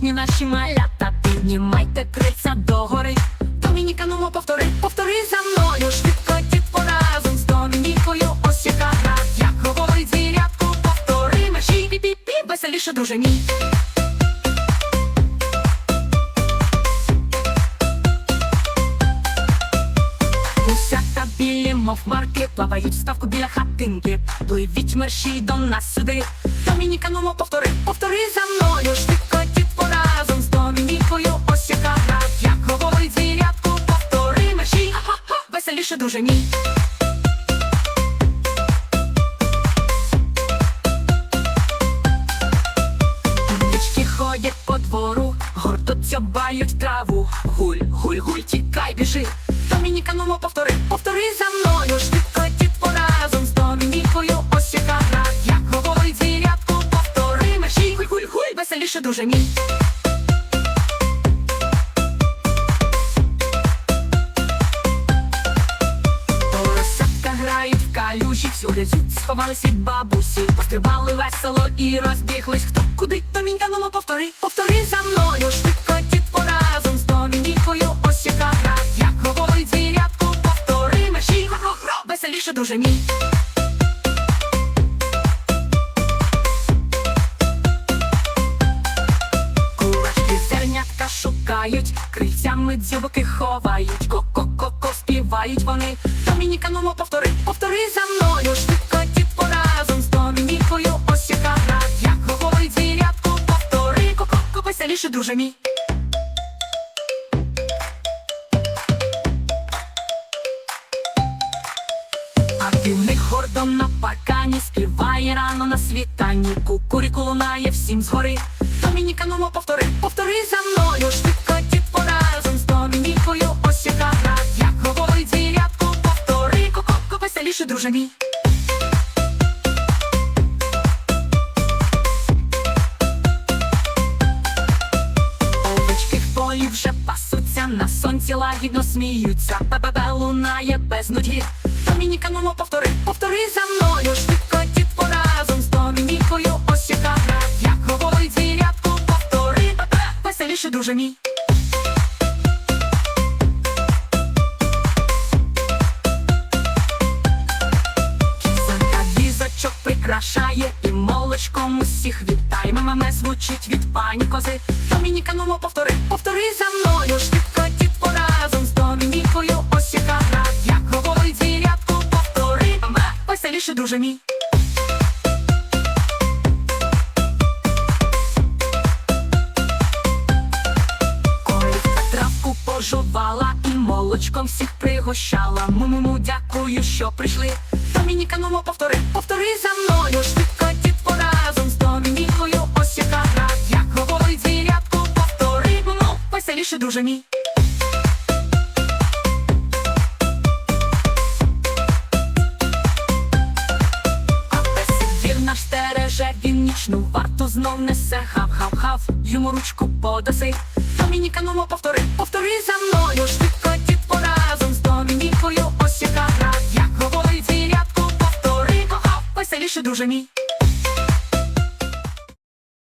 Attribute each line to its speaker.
Speaker 1: розумні наші малята, піднімайте крильця догори. Домініка, ну повтори, повтори за мною, швидко дітво разом з Домінікою, ось яка гра, як говорить звірятку, повтори мерші, пі-пі-пі, веселіше дуже мій. Гусята білі, мов марки, плавають ставку біля хатинки. Пливіть мерші до нас сюди. Домініка, ну повтори, повтори за мною. Швидко дітво разом з Домінікою. Ось яка гра, як говорить звірятку, повтори мерші. Веселіше дуже мій. Річки ходять по двору, гордо дзьобають траву. Гуль, гуль, гуль, тікай, біжи. Домініка, ну повтори, повтори за мною. Швидко веселіше дуже мій. Поросятка грають в калюжі, всюди сховались від бабусі, пострибали весело і розбіглись. Хто куди Домінька, ну повтори, повтори за мною. Швидко дітво разом з Домінікою. Ось яка гра, як говорить звірятку, повтори мерші. Веселіше дуже мій. Крильцями дзьобики ховають, ко-ко-ко-ко співають вони. Домініка, ну мо повтори, повтори за мною. Швидко дітво разом з Домінікою. Ось яка гра, як говорить звірятку, повтори, ко-ко-ко, веселіше дуже мій. А півник гордо на паркані співає рано на світанні. Кукуріку лунає всім згори. Домініка, ну мо повтори, повтори за мною. Швидко з Яка як говорить звірятку, повтори, ко-ко-ко, веселіше, друже мій. Вже пасуться, на сонці лагідно сміються. Бе-бе-бе лунає без нудьги. Домініка, ну повтори, повтори за мною. Швидко дітво разом з Домінікою. Гра, як говорить звірятку, повтори, бе-бе, веселіше дуже мій. Прикрашає і молочком усіх вітає. Мама звучить від пані кози. Домініка, ну повтори, повтори за мною. Швидко дітво разом з Домінікою. Ось яка гра, як говорить звірятку, повтори. Мама, веселіше дуже мій. Пожувала і молочком всіх пригощала. Му-му-му, дякую, що прийшли. Домініка, ну повтори, повтори за мною. Швидко дітво разом з Домінікою. Ось яка гра, як говорить звірятку, повтори. Ну, веселіше дуже мій. А песик знов несе хав-хав-хав, йому ручку подаси. Домініка, ну повтори, повтори за мною. Швидко дітво разом з Домінікою. Дуже мій.